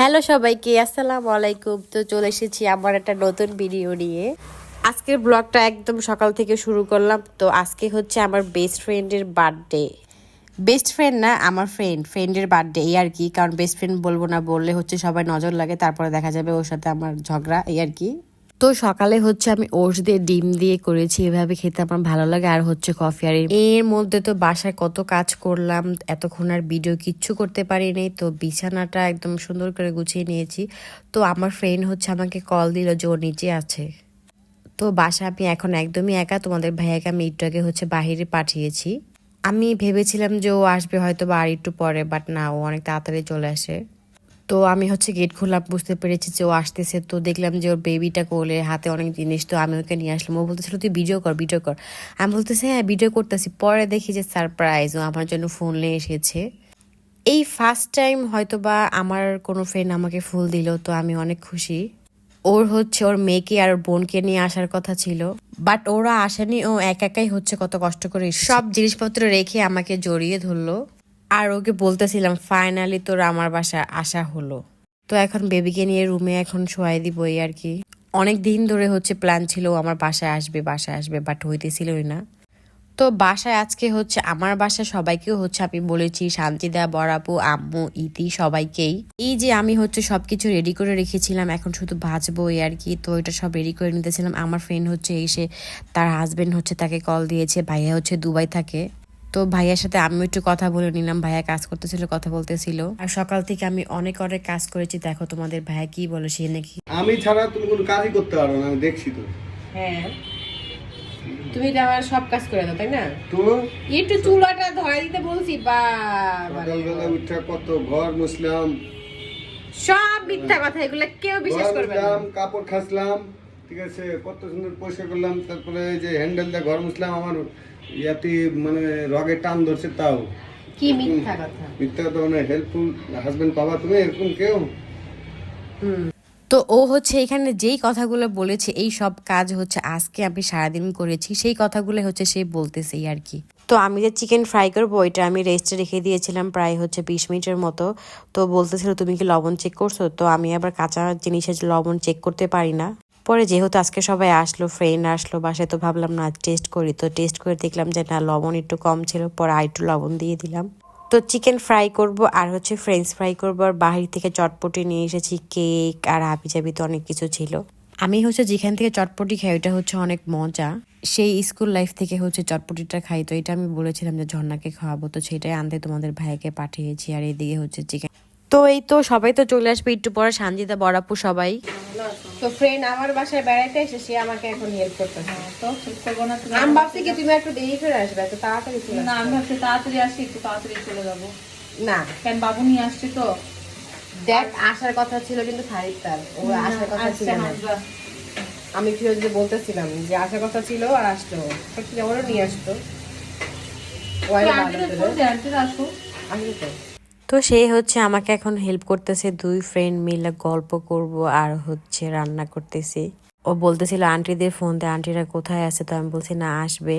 Hello সবাইকে, আসসালামু আলাইকুম। তো চলে এসেছি আমার একটা নতুন ভিডিও নিয়ে। আজকের ব্লগটা একদম সকাল থেকে শুরু করলাম। তো আজকে হচ্ছে আমার বেস্ট ফ্রেন্ডের বার্থডে বেস্ট ফ্রেন্ড না, আমার ফ্রেন্ড ফ্রেন্ডের বার্থডে এই আর কি। কারণ বেস্ট ফ্রেন্ড বলব না, বললে হচ্ছে সবাই নজর লাগে, তারপরে দেখা যাবে ওর সাথে আমার ঝগড়া, এই আর কি। তো সকালে হচ্ছে আমি ওটস দিয়ে ডিম দিয়ে করেছি, এভাবে খেতে আমার ভালো লাগে। আর হচ্ছে কফি আর এর মধ্যে তো বাসায় কত কাজ করলাম, এতক্ষণ আর ভিডিও কিচ্ছু করতে পারিনি। তো বিছানাটা একদম সুন্দর করে গুছিয়ে নিয়েছি। তো আমার ফ্রেন্ড হচ্ছে আমাকে কল দিল যে ও নিচে আছে। তো বাসা আমি এখন একদমই একা, তোমাদের ভাইয়াকে আমি একটু আগে হচ্ছে বাহিরে পাঠিয়েছি। আমি ভেবেছিলাম যে ও আসবে হয়তো বা আর একটু পরে বাট না, ও অনেক তাড়াতাড়ি চলে আসে। তো আমি হচ্ছে গেট খোলা বুঝতে পেরেছি যে ও আসতেছে। তো দেখলাম যে ওর বেবিটা কোলে, হাতে অনেক জিনিস, তো আমি ওকে নিয়ে আসলাম। ও বলতেছিল, তুই ভিডিও কর ভিডিও কর। আমি বলতেছি হ্যাঁ ভিডিও করতেছি। পরে দেখি যে সারপ্রাইজ ও আমার জন্য ফোন নিয়ে এসেছে। এই ফার্স্ট টাইম হয়তো বা আমার কোনো ফ্রেন্ড আমাকে ফুল দিল, তো আমি অনেক খুশি। ওর হচ্ছে, ওর মেয়েকে আর বোনকে নিয়ে আসার কথা ছিল। বাট ওরা আসেনি, ও এক একাই হচ্ছে কত কষ্ট করে সব জিনিসপত্র রেখে আমাকে জড়িয়ে ধরলো। আর ওকে বলতেছিলাম ফাইনালি তোর আমার বাসা আসা হলো। তো এখন বেবিকে নিয়ে রুমে এখন শোয়াই দিব এই আর কি। অনেক দিন ধরে হচ্ছে প্ল্যান ছিল আমার বাসায় আসবে বাসায় আসবে বাট হইতেছিলই না। তো বাসায় আজকে হচ্ছে আমার বাসায় সবাইকেও হচ্ছে আমি বলেছি, শান্তিদা বড়াপু আম্মু, ইতি সবাইকেই। এই যে আমি হচ্ছে সবকিছু রেডি করে রেখেছিলাম, এখন শুধু ভাজবো এই আর কি। তো এটা সব রেডি করে নিতেছিলাম। আমার ফ্রেন্ড হচ্ছে এসে তার হাজবেন্ড হচ্ছে তাকে কল দিয়েছে, ভাইয়া হচ্ছে দুবাই থাকে। তো ভাইয়ার সাথে আমিও একটু কথা বলে নিলাম। ভাইয়া কাজ করতেছিল কথা বলতেছিল। আর সকাল থেকে আমি অনেক অনেক কাজ করেছি। দেখো তোমাদের ভাইয়া কি বলে সে নাকি আমি ছাড়া তুমি কোনো কাজই করতে পারো না আমি দেখছি তো। হ্যাঁ। তুমি তো আমার সব কাজ করে দাও তাই না? তো একটু চুলাটা ধরা দিতে বলছি বা সকালবেলা উঠে কত ঘর মুছলাম। সব মিথ্যা কথা এগুলো কেউ বিশ্বাস করবে না। কাপড় খাসলাম ঠিক আছে কত সুন্দর পরিষ্কার করলাম তারপরে এই যে হ্যান্ডেল দিয়ে ঘর মুসলাম আমার ইয়াতে মানে রগে টান ধরছে তাও। কি মিথ্যা কথা? মিথ্যা কথা মানে হেল্পফুল হাজবেন্ড পাবা তুমি এরকম কেউ? তো ও হচ্ছে এখানে যেই কথাগুলো বলেছে এই সব কাজ হচ্ছে আজকে আমি সারাদিন করেছি সেই কথাগুলো হচ্ছে সে বলতেছে আর কি। তো আমি যে চিকেন ফ্রাই করব ওইটা আমি রেস্টে রেখে দিয়েছিলাম প্রায় হচ্ছে বিশ মিনিটের মতো। তো বলতেছিল তুমি কি লবণ চেক করছ? তো আমি আবার কাঁচা জিনিসের লবণ চেক করতে পারি না। পরে যেহেতু আজকে সবাই আসলো ফ্রেন্ড আসলো, বাসায় তো ভাবলাম, না টেস্ট করি। তো টেস্ট করে দেখলাম যে, না, লবণ একটু কম ছিল, পরে আর একটু লবণ দিয়ে দিলাম। তো চিকেন ফ্রাই করব আর হচ্ছে ফ্রেঞ্চ ফ্রাই করব। আর বাহির থেকে চটপটি নিয়ে এসেছি কেক আর হাবি জাবি তো অনেক কিছু ছিল। আমি হচ্ছে যেখান থেকে চটপটি খাই ওটা হচ্ছে অনেক মজা। সেই স্কুল লাইফ থেকে হচ্ছে চটপটিটা খাই। তো এটা আমি বলেছিলাম যে, ঝর্ণাকে খাওয়াবো। তো সেটাই আনতে তোমাদের ভাইকে পাঠিয়েছি। আর এদিকে হচ্ছে চিকেন তো এই তো সবাই তো চলে আসবে একটু পরে সানজিদা বড়াপু সবাই। তো ফ্রেন্ড আমার বাসায় বেড়াইতে এসে সে আমাকে এখন হেল্প করতেছে। তো ঠিক করব না তুমি আমি ভাবছি কি তুমি একটু দেরি করে আসবে এত তাড়াতাড়ি চলে না আমি ভাবছি তাড়াতাড়ি আসি একটু তাড়াতাড়ি চলে যাব। না। কেন বাবু নিয়ে আসছি তো? দেখ আসার কথা ছিল কিন্তু থারিক তার। ও আসার কথা ছিল আচ্ছা না। হাসবা আমি ফিরোজকে বলতেছিলাম যে আসার কথা ছিল আর আসলো। সত্যি ওরও নিয়ে আসতো। ও আরও ভালো আন্টিদের ছিল। ফোন দে আন্টিরা আসো আসলো তো? তো সে হচ্ছে আমাকে এখন হেল্প করতেছে, দুই ফ্রেন্ড মিলে গল্প করব আর হচ্ছে রান্না করতেছি। ও বলতেছিল, আন্টিদের ফোন দিয়ে আন্টিরা কোথায় আছে? তো আমি বলছি, না, আসবে।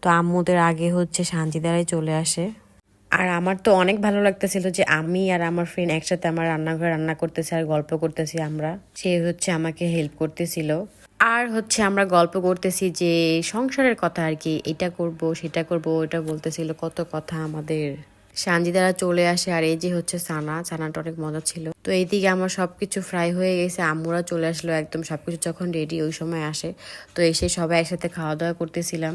তো আম্মুদের আগে হচ্ছে শান্তিদারাই চলে আসে। আর আমার তো অনেক ভালো লাগতেছিল যে আমি আর আমার ফ্রেন্ড একসাথে আমার রান্নাঘরে রান্না করতেছি আর গল্প করতেছি আমরা। সে হচ্ছে আমাকে হেল্প করতেছিল। আর হচ্ছে আমরা গল্প করতেছি যে সংসারের কথা আর কি, এটা করব, সেটা করব, ওটা বলতেছিল, কত কথা আমাদের সানজিদারা চলে আসে আর এই যে হচ্ছে সানা, সানাটা অনেক মজা ছিল। তো এইদিকে আমার সবকিছু ফ্রাই হয়ে গেছে, আম্মুরা চলে আসলো একদম সবকিছু যখন রেডি ওই সময় আসে। তো এসে সবাই একসাথে খাওয়া দাওয়া করতেছিলাম।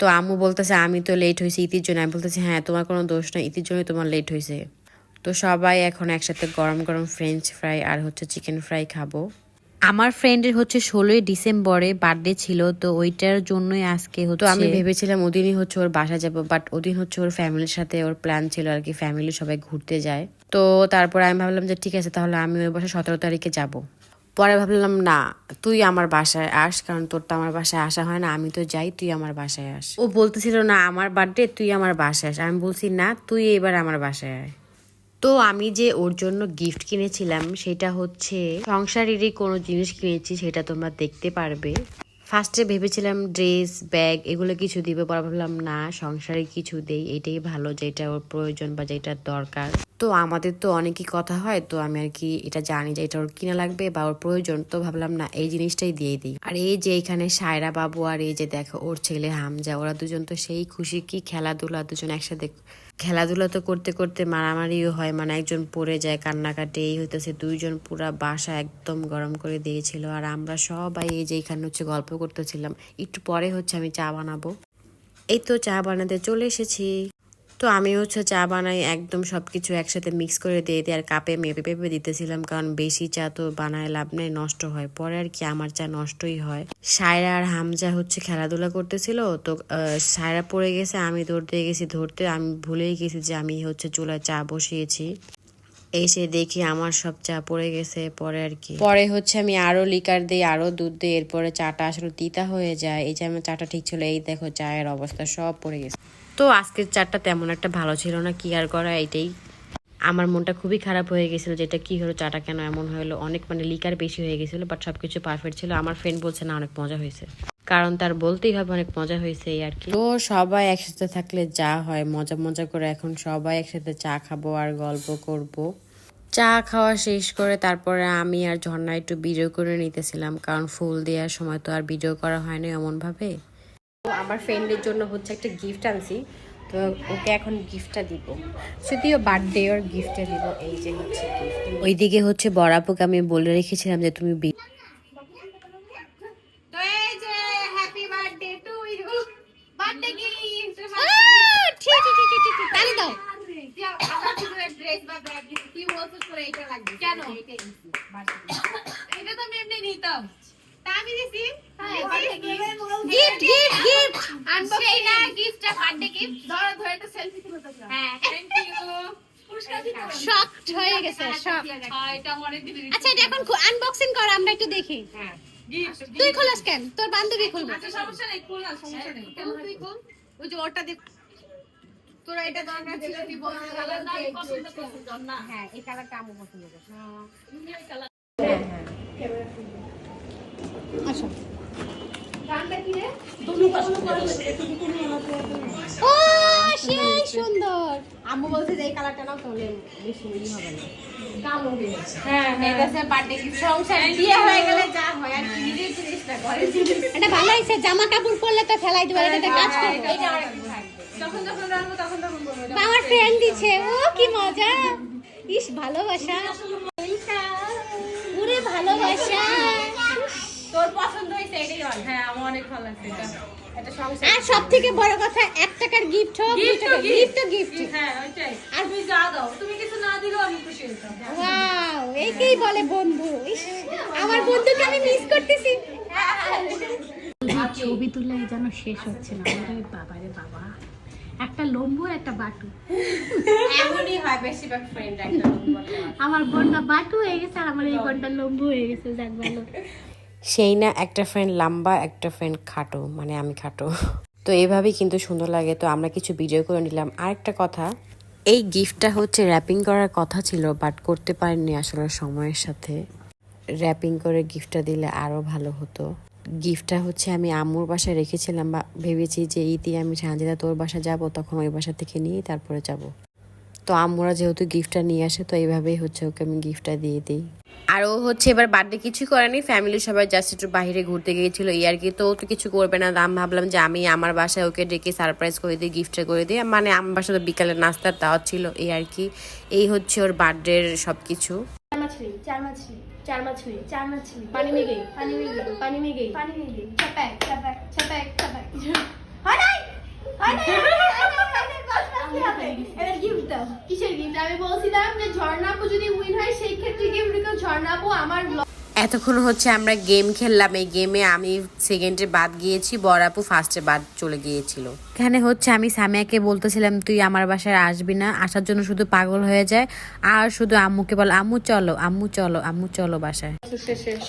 তো আম্মু বলতেছে, আমি তো লেট হয়েছি ইতির জন্য। আমি বলতেছি হ্যাঁ তোমার কোনো দোষ নয় ইতির জন্যই তোমার লেট হয়েছে। তো সবাই এখন একসাথে গরম গরম ফ্রেঞ্চ ফ্রাই আর হচ্ছে চিকেন ফ্রাই খাব। আমার ফ্রেন্ডের হচ্ছে ষোলোই ডিসেম্বরে বার্থডে ছিল তো ওইটার জন্যই আজকে হতো আমি ভেবেছিলাম ওদিনই হচ্ছে ওর বাসা যাব বাট ওদিন হচ্ছে ওর ফ্যামিলির সাথে ওর প্ল্যান ছিল আর কি ফ্যামিলি সবাই ঘুরতে যায়। তো তারপর আমি ভাবলাম যে ঠিক আছে তাহলে আমি ওই বাসা সতেরো তারিখে যাব। পরে ভাবলাম না তুই আমার বাসায় আস কারণ তোর তো আমার বাসায় আসা হয় না আমি তো যাই তুই আমার বাসায় আস। ও বলতেছিল না আমার বার্থডে তুই আমার বাসায় আস। আমি বলছি না তুই এবার আমার বাসায় আয়। তো আমি যে ওর জন্য গিফট কিনেছিলাম, সেটা হচ্ছে সংসারেরই কোনো জিনিস কিনেছি, সেটা তোমরা দেখতে পারবে। ফার্স্টে ভেবেছিলাম ড্রেস ব্যাগ এগুলো কিছু দিবে, পরে ভাবলাম, না, সংসারে কিছু দেই, এটাই ভালো, যেটা ওর প্রয়োজন বা যেটা দরকার। তো আমাদের তো অনেকই কথা হয়, তো আমি আর কি এটা জানি যে এটা ওর কিনা লাগবে বা ওর প্রয়োজন, তো ভাবলাম, না, এই জিনিসটাই দিয়ে দিই। আর এই যে এখানে সায়রা বাবু আর এই যে দেখো, ওর ছেলে হামজা, ওরা দুজন তো সেই খুশি কি খেলাধুলা, দুজন একসাথে খেলাধুলা তো করতে করতে মারামারিও হয় মানে একজন পড়ে যায় কান্নাকাটি, এই হইতেছে, দুইজন পুরা বাসা একদম গরম করে দিয়েছিল। আর আমরা সবাই এই যে এখানে হচ্ছে গল্প করতেছিলাম, একটু পরে হচ্ছে আমি চা বানাবো। এই তো চা বানাতে চলে এসেছি। তো আমি হচ্ছে চা বানাই, একদম সবকিছু একসাথে মিক্স করে দিয়ে দিই, আর কাপে মেপে পেপে দিতেছিলাম, কারণ বেশি চা তো বানায় লাভ নেই, নষ্ট হয়। পরে আর কি আমার চা নষ্টই হয়। সায়রা আর হামজা হচ্ছে খেলাধুলা করতেছিল, তো সায়রা পড়ে গেছে, আমি ধরতে গেছি, ধরতে আমি ভুলেই গেছি যে আমি হচ্ছে চুলায় চা বসিয়েছি। এসে দেখি আমার সব চা পড়ে গেছে, পরে আর কি। পরে হচ্ছে আমি আরও লিকার দিই, আরও দুধ দিই, এরপরে চাটা আসলে তিতা হয়ে যায়। এই যে আমার চাটা ঠিক ছিল, এই দেখো চায়ের অবস্থা, সব পড়ে গেছে। তো আজকের চাটা তেমন একটা ভালো ছিল না, কি আর করা এটাই। আমার মনটা খুবই খারাপ হয়ে গেছিল যেটা কি হলো, চাটা কেন এমন হলো। অনেক মানে লিকার বেশি হয়ে গেছিল বাট সব কিছু পারফেক্ট ছিল। আমার ফ্রেন্ড বলছে, না, অনেক মজা হয়েছে। কারণ তার বলতেই হবে অনেক মজা হয়েছে এই আর কি। তো সবাই একসাথে থাকলে যা হয়, মজা মজা করে এখন সবাই একসাথে চা খাব আর গল্প করব। চা খাওয়া শেষ করে তারপরে আমি আর ঝর্ণা একটু ভিডিও করে নিতেছিলাম, কারণ ফুল দেওয়ার সময় তো আর ভিডিও করা হয় না এমন ভাবে আমার ফ্রেন্ডের জন্য হচ্ছে একটা গিফট আনছি। তো ওকে এখন গিফটটা দিব। যদিও বার্থডে ওর গিফটটা দিব। এই যে হচ্ছে ওইদিকে হচ্ছে বড়াপুকে আমি বলে রেখেছিলাম যে তুমি বি- কেন? এটা তো আমি এমনি নিতাম। তা আমি দিছি। গিফট গিফট গিফট আনবক্সিং না গিফটটা বার্থডে গিফট ধরো ধরে একটা সেলফি তুলে হ্যাঁ থ্যাংক ইউ। শকড হয়ে গেছে শক হ্যাঁ, দিন আচ্ছা এটা এখন আনবক্সিং কর আমরা একটু দেখি। হ্যাঁ তুই খোলাস কেন? তোর বান্ধবী খুলবে। আচ্ছা সমস্যা নেই খুল না সমস্যা নেই। তুই খুল। ওই যে ওটা দেখ তোরা এটা দরকার ছিল তুই বলতে হ্যাঁ এই কালারটা আমি পছন্দ করি আসো। ও সেই সুন্দর আম্মু বলছে যে এই কালারটা নাও তাহলে বেশি ই হবে না। হ্যাঁ এটা সে বার্থডে গিফট সংসার বিয়ে হয়ে গেলে যা হয় আর কি নিজের জিনিসটা করে। এটা ভালো হয়েছে জামা কাপড় পরলে তো ফেলাই দিবা এটাতে কাজ করবে। এটা অনেক যখন যখন রাখব তখন তখন বলব আমার ফ্রেন্ড দিচ্ছে ও কি মজা। ইস ভালোবাসা। ভালোবাসা। তোর পছন্দ হয়েছে এটাই হ্যাঁ আমার অনেক ভালো লাগছে এটা এটা আর সব থেকে বড় কথা এক টাকার গিফট হোক দু টাকার গিফট তো গিফট হ্যাঁ ওইটাই। আর তুমি যা দাও তুমি কিছু না দিলেও আমি খুশি হইতাম ওয়াও এইকেই বলে বন্ধু। আমার বন্ধুকে আমি মিস করতেছি। ছবি তুলে যেন শেষ হচ্ছে না। বাবা রে বাবা। একটা লম্বু একটা বাটু। এমনই হয় বেশিরভাগ ফ্রেন্ড একটা আমার বোনটা বাটু হয়ে গেছে আর আমার এই বোনটা লম্বু হয়ে গেছে যাক ভালো। সেই না একটা ফ্রেন্ড লম্বা, একটা ফ্রেন্ড খাটো মানে আমি খাটো। তো এইভাবেই কিন্তু সুন্দর লাগে। তো আমরা কিছু ভিডিও করে নিলাম। আরেকটা কথা, এই গিফটটা হচ্ছে র্যাপিং করার কথা ছিল বাট করতে পারিনি আসলে সময়ের সাথে। র্যাপিং করে গিফটটা দিলে আরও ভালো হতো। গিফটটা হচ্ছে আমি আম্মুর বাসায় রেখেছিলাম বা ভেবেছি যে ইতি আমি সানজিদা তোর বাসা যাব, তখন ওই বাসা থেকে নিয়ে তারপরে যাব। তো আমরা যেহেতু গিফটটা নিয়ে আসে তো এইভাবেই হচ্ছে ওকে আমি গিফটটা দিয়ে দিই। আর ও হচ্ছে এবার বার্থডে কিছু করেনি ফ্যামিলি সবাই জাস্ট একটু বাইরে ঘুরতে গিয়েছিল এই আর কি। তো তো কিছু করবে না আমি ভাবলাম যে আমি আমার বাসায় ওকে ডেকে সারপ্রাইজ করে দিই গিফটটা করে দিই। মানে আমার বাসায় তো বিকালে নাস্তার দেওয়া ছিল এই আর কি। এই হচ্ছে ওর বার্থডের সব কিছু চার মাছলি চার মাছ চার পানি মেঘে পানি মেঘে পানি মেঘে পানি মেঘে গই। চপেক চপেক। আমার এতক্ষণ হচ্ছে আমরা গেম খেললাম। এই গেমে আমি সেকেন্ডে বাদ গিয়েছি বড়াপু ফার্স্টে বাদ চলে গিয়েছিল। এখানে হচ্ছে আমি সামিয়াকে বলতেছিলাম তুই আমার বাসায় আসবি না আসার জন্য শুধু পাগল হয়ে যায়। আর শুধু আম্মুকে বল আম্মু চলো আম্মু চলো আম্মু চলো বাসায়।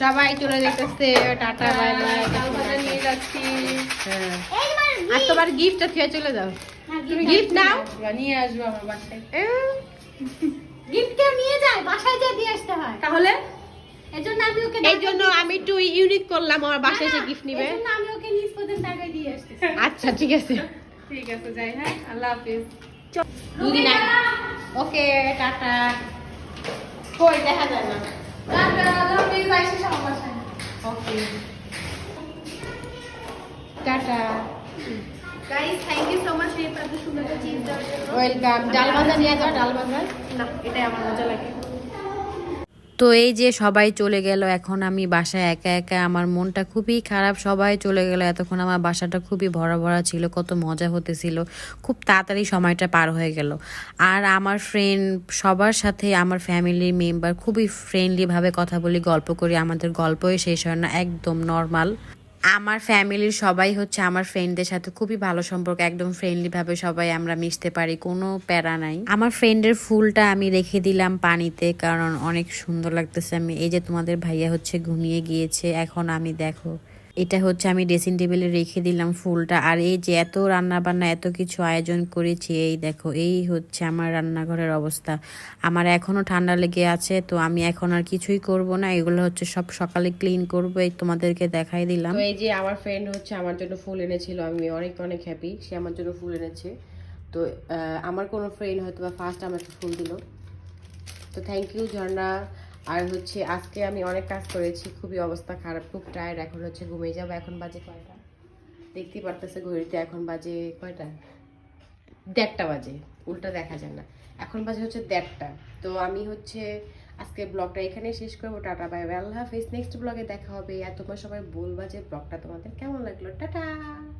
সবাই চলে যেতেছে টাটা বাই বাই নিয়ে যাচ্ছি। আর তোমার গিফটটা থুয়ে চলে যাও। তুমি গিফট নাও। নিয়ে আসব আমার বাসায়। গিফট কেউ নিয়ে যায় বাসায় যা দিয়ে আসতে হয়। তাহলে? এজন্য আমি ওকে এই জন্য আমি একটু ইউনিক করলাম আমার বাসায় এসে গিফট নিবে। এজন্য আমি ওকে নিজ পর্যন্ত টাকা দিয়ে আসতেছি। আচ্ছা ঠিক আছে। ঠিক আছে যাই হ্যাঁ আল্লাহ হাফিজ। দুদিন আগে। Okay tata. কই দেখা যায় না। বাসায়। Okay. Tata. Guys thank you so much এত সুন্দর একটা চিজ দেওয়ার জন্য। ওয়েলকাম ডাল ভাজা নিয়ে যাও ডাল ভাজা না এটাই আমার মজা লাগে। তো এই যে সবাই চলে গেল এখন আমি বাসায় একা একা আমার মনটা খুবই খারাপ সবাই চলে গেল এতক্ষণ আমার বাসাটা খুবই ভরা ভরা ছিল কত মজা হতেছিল খুব তাড়াতাড়ি সময়টা পার হয়ে গেল। আর আমার ফ্রেন্ড সবার সাথে আমার ফ্যামিলির মেম্বার খুবই ফ্রেন্ডলিভাবে কথা বলি গল্প করি আমাদের গল্পই শেষ হয় না একদম নর্মাল আমার ফ্যামিলির সবাই হচ্ছে আমার ফ্রেন্ডদের সাথে খুবই ভালো সম্পর্ক, একদম ফ্রেন্ডলি ভাবে সবাই আমরা মিশতে পারি, কোনো প্যারা নাই। আমার ফ্রেন্ডের ফুলটা আমি রেখে দিলাম পানিতে, কারণ অনেক সুন্দর লাগতেছে। আমি, এই যে তোমাদের ভাইয়া হচ্ছে ঘুমিয়ে গিয়েছে, এখন আমি দেখো। এটা হচ্ছে আমি ড্রেসিং টেবিলে রেখে দিলাম ফুলটা। আর এই যে এত রান্না বান্না এত কিছু আয়োজন করেছি, এই দেখো, এই হচ্ছে আমার রান্নাঘরের অবস্থা। আমার এখনও ঠান্ডা লেগে আছে, তো আমি এখন আর কিছুই করব না। এগুলো হচ্ছে সব সকালে ক্লিন করব, এই তোমাদেরকে দেখাই দিলাম। এই যে আমার ফ্রেন্ড হচ্ছে আমার জন্য ফুল এনেছিল, আমি অনেক অনেক হ্যাপি সে আমার জন্য ফুল এনেছে। তো আমার কোনো ফ্রেন্ড হয়তো বা ফার্স্ট আমাকে ফুল দিল। তো থ্যাংক ইউ ঝর্ণা। আর হচ্ছে আজকে আমি অনেক কাজ করেছি, খুবই অবস্থা খারাপ, খুব টায়ার্ড এখন হচ্ছে ঘুমিয়ে যাব, এখন বাজে কয়টা? দেখতেই পারতেছে ঘড়িতে এখন বাজে কয়টা? দেড়টা বাজে, উল্টা দেখা যায় না। এখন বাজে হচ্ছে দেড়টা। তো আমি হচ্ছে আজকে ব্লগটা এখানে শেষ করব, টাটা, বাই বাই, আল্লাহ হাফিজ। নেক্সট ব্লগে দেখা হবে। আর তোমরা সবাই বলবা যে ব্লগটা তোমাদের কেমন লাগল। টাটা!